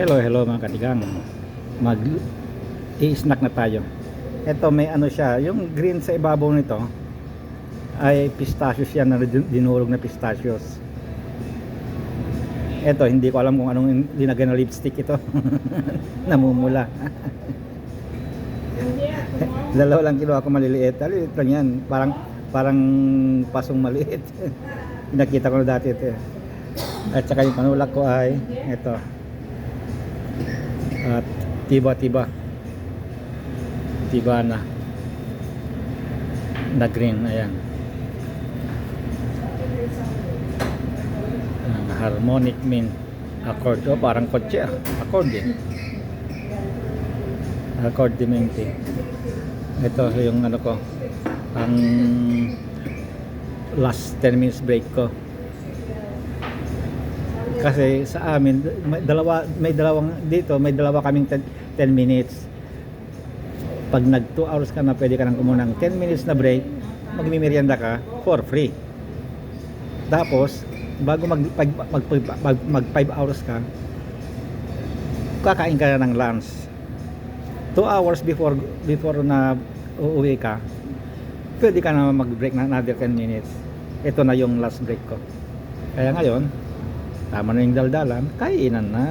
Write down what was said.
Hello, hello mga katigang. Mag i-snack na tayo. Ito may ano siya, yung green sa ibabaw nito ay pistachios yan na din- dinurog na pistachios. Ito, hindi ko alam kung anong linagyan na lipstick ito. Namumula. Dalawa lang kinuha ko maliliit. Maliliit lang yan. Parang, parang pasong maliit. Nakita ko na dati ito. eh. At saka yung panulak ko ay ito. At tiba-tiba. Tiba na. Na green, ayan. Ang harmonic mean accord. Oh, parang kotse ah. Accord din. Accord dimente. Ito yung ano ko. Ang last 10 minutes break ko. Kasi sa amin may dalawa may dalawang dito may dalawa kaming 10, 10 minutes. Pag nag 2 hours ka na pwede ka nang kumuha ng 10 minutes na break, magmimerienda ka for free. Tapos bago mag pag, mag, mag, mag 5 hours ka, kakain ka na ng lunch. 2 hours before before na uuwi ka, pwede ka na mag-break na another 10 minutes. Ito na yung last break ko. Kaya ngayon, tama na yung daldalan, kainan na.